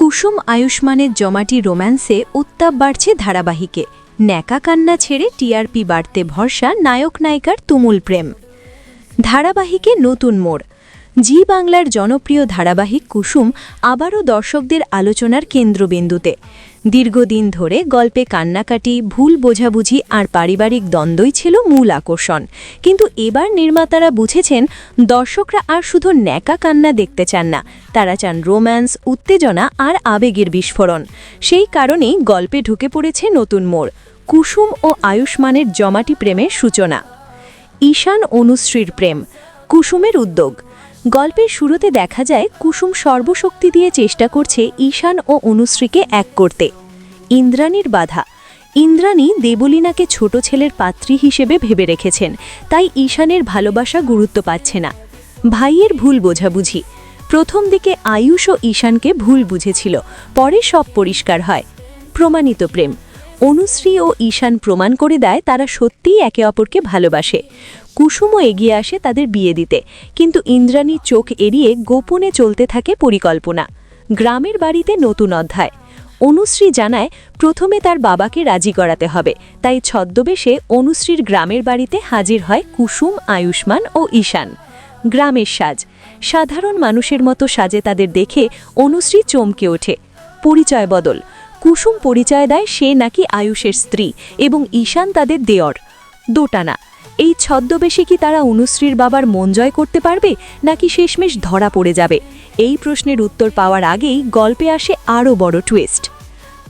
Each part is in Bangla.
কুসুম আয়ুষ্মানের জমাটি রোম্যান্সে উত্তাপ বাড়ছে ধারাবাহিকে। ন্যাকা কান্না ছেড়ে টিআরপি বাড়তে ভরসা নায়ক নায়িকার তুমুল প্রেম। ধারাবাহিকে নতুন মোড়। জি বাংলার জনপ্রিয় ধারাবাহিক কুসুম আবারও দর্শকদের আলোচনার কেন্দ্রবিন্দুতে। দীর্ঘদিন ধরে গল্পে কান্নাকাটি, ভুল বোঝাবুঝি আর পারিবারিক দ্বন্দ্বই ছিল মূল আকর্ষণ। কিন্তু এবার নির্মাতারা বুঝেছেন, দর্শকরা আর শুধু ন্যাকা কান্না দেখতে চান না। তারা চান রোম্যান্স, উত্তেজনা আর আবেগের বিস্ফোরণ। সেই কারণেই গল্পে ঢুকে পড়েছে নতুন মোড়, কুসুম ও আয়ুষ্মানের জমাটি প্রেমের সূচনা। ঈশান অনুশ্রীর প্রেম, কুসুমের উদ্যোগ। গল্পের শুরুতে দেখা যায় কুসুম সর্বশক্তি দিয়ে চেষ্টা করছে ঈশান ও অনুশ্রীকে এক করতে। ইন্দ্রাণীর বাধা। ইন্দ্রাণী দেবলীনাকে ছোট ছেলের পাত্রী হিসেবে ভেবে রেখেছেন, তাই ঈশানের ভালোবাসা গুরুত্ব পাচ্ছে না। ভাইয়ের ভুল বোঝাবুঝি। প্রথম দিকে আয়ুষ ও ঈশানকে ভুল বুঝেছিল, পরে সব পরিষ্কার হয়। প্রমাণিত প্রেম। অনুশ্রী ও ঈশান প্রমাণ করে দেয় তারা সত্যিই একে অপরকে ভালোবাসে। কুসুমও এগিয়ে আসে তাদের বিয়ে দিতে, কিন্তু ইন্দ্রাণী চোখ এড়িয়ে গোপনে চলতে থাকে পরিকল্পনা। গ্রামের বাড়িতে নতুন অধ্যায়। অনুশ্রী জানায়, প্রথমে তার বাবাকে রাজি করাতে হবে, তাই ছদ্মবেশে অনুশ্রীর গ্রামের বাড়িতে হাজির হয় কুসুম, আয়ুষ্মান ও ঈশান। গ্রামের সাজ। সাধারণ মানুষের মতো সাজে তাদের দেখে অনুশ্রী চমকে ওঠে। পরিচয় বদল। কুসুম পরিচয় দেয় সে নাকি আয়ুষের স্ত্রী এবং ঈশান তাদের দেওর। দোটানা। এই ছদ্মবেশে কি তারা অনুশ্রীর বাবার মন জয় করতে পারবে, নাকি শেষমেশ ধরা পড়ে যাবে? এই প্রশ্নের উত্তর পাওয়ার আগেই গল্পে আসে আরও বড় টুইস্ট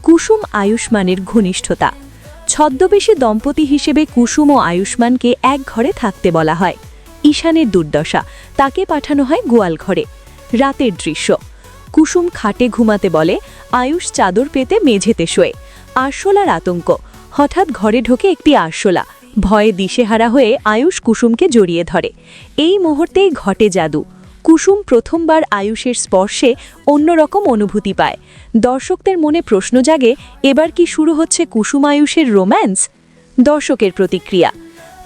কুসুম আয়ুষ্মানের ঘনিষ্ঠতা। ছদ্মবেশে দম্পতি হিসেবে কুসুম ও আয়ুষ্মানকে এক ঘরে থাকতে বলা হয়। ঈশানের দুর্দশা। তাকে পাঠানো হয় গোয়াল ঘরে। রাতের দৃশ্য। কুসুম খাটে ঘুমাতে বলে, আয়ুষ চাদর পেতে মেঝেতে শোয়ে। আরশোলার আতঙ্ক। হঠাৎ ঘরে ঢোকে একটি আরশোলা। ভয়ে দিশেহারা হয়ে আয়ুষ কুসুমকে জড়িয়ে ধরে। এই মুহূর্তেই ঘটে জাদু। কুসুম প্রথমবার আয়ুষের স্পর্শে অন্যরকম অনুভূতি পায়। দর্শকদের মনে প্রশ্ন জাগে, এবার কি শুরু হচ্ছে কুসুম আয়ুষের রোম্যান্স? দর্শকের প্রতিক্রিয়া।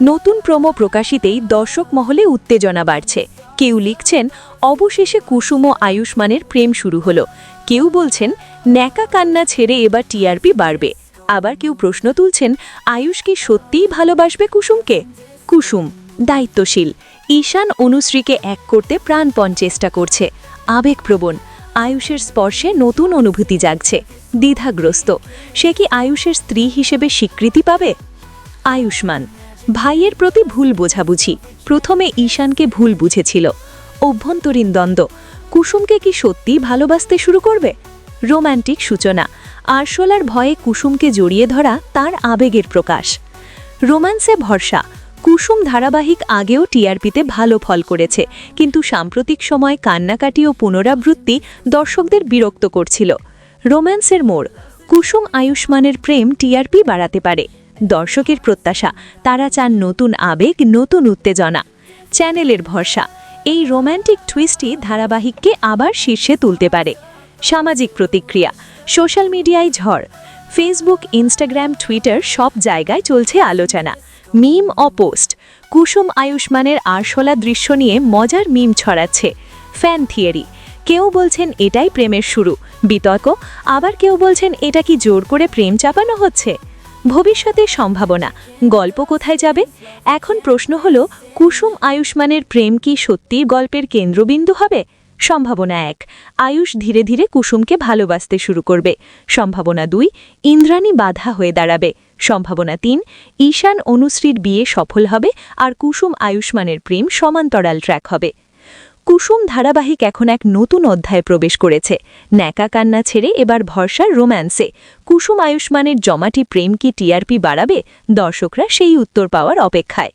নতুন প্রোমো প্রকাশিতেই দর্শক মহলে উত্তেজনা বাড়ছে। কেউ লিখছেন, অবশেষে কুসুম ও আয়ুষ্মানের প্রেম শুরু হলো। কেউ বলছেন, ন্যাকা কান্না ছেড়ে এবার টিআরপি বাড়বে। আবার কেউ প্রশ্ন তুলছেন, আয়ুষ কি সত্যিই ভালোবাসবে কুসুমকে? কুসুম, দায়িত্বশীল। ঈশান অনুশ্রীকে এক করতে প্রাণপণ চেষ্টা করছে। আবেগপ্রবণ, আয়ুষের স্পর্শে নতুন অনুভূতি জাগছে। দ্বিধাগ্রস্ত, সে কি আয়ুষের স্ত্রী হিসেবে স্বীকৃতি পাবে? আয়ুষ্মান ভাইয়ের প্রতি ভুল বোঝাবুঝি। প্রথমে ঈশানকে ভুল বুঝেছিল। অভ্যন্তরীণ দ্বন্দ্ব। কুসুমকে কি সত্যি ভালোবাসতে শুরু করবে? রোম্যান্টিক সূচনা। আরশোলার ভয়ে কুসুমকে জড়িয়ে ধরা তার আবেগের প্রকাশ। রোম্যান্সে ভরসা। কুসুম ধারাবাহিক আগেও টিআরপিতে ভালো ফল করেছে, কিন্তু সাম্প্রতিক সময় কান্নাকাটি ও পুনরাবৃত্তি দর্শকদের বিরক্ত করছিল। রোম্যান্সের মোড়। কুসুম আয়ুষ্মানের প্রেম টিআরপি বাড়াতে পারে। দর্শকের প্রত্যাশা, তারা চান নতুন আবেগ, নতুন উত্তেজনা। চ্যানেলের ভরসা, এই রোম্যান্টিক টুইস্টই ধারাবাহিককে আবার শীর্ষে তুলতে পারে। সামাজিক প্রতিক্রিয়া, সোশ্যাল মিডিয়ায় ঝড় ফেসবুক ইনস্টাগ্রাম টুইটার সব জায়গায় চলছে আলোচনা। মিম ও পোস্ট, কুসুম আয়ুষ্মানের আরশোলা দৃশ্য নিয়ে মজার মিম ছড়াচ্ছে। ফ্যান থিয়েরি, কেউ বলছেন এটাই প্রেমের শুরু, বিতর্ক, আবার কেউ বলছেন এটা কি জোর করে প্রেম চাপানো হচ্ছে? ভবিষ্যতে সম্ভাবনা। গল্প কোথায় যাবে? এখন প্রশ্ন হল, কুসুম আয়ুষ্মানের প্রেম কি সত্যিই গল্পের কেন্দ্রবিন্দু হবে? সম্ভাবনা এক, আয়ুষ ধীরে ধীরে কুসুমকে ভালোবাসতে শুরু করবে। সম্ভাবনা দুই, ইন্দ্রাণী বাধা হয়ে দাঁড়াবে। সম্ভাবনা তিন, ঈশান অনুশ্রীর বিয়ে সফল হবে আর কুসুম আয়ুষ্মানের প্রেম সমান্তরাল ট্র্যাক হবে। কুসুম ধারাবাহিক এখন এক নতুন অধ্যায়ে প্রবেশ করেছে। ন্যাকা কান্না ছেড়ে এবার ভরসার রোম্যান্সে। কুসুম আয়ুষ্মানের জমাটি প্রেম কি টিআরপি বাড়াবে? দর্শকরা সেই উত্তর পাওয়ার অপেক্ষায়।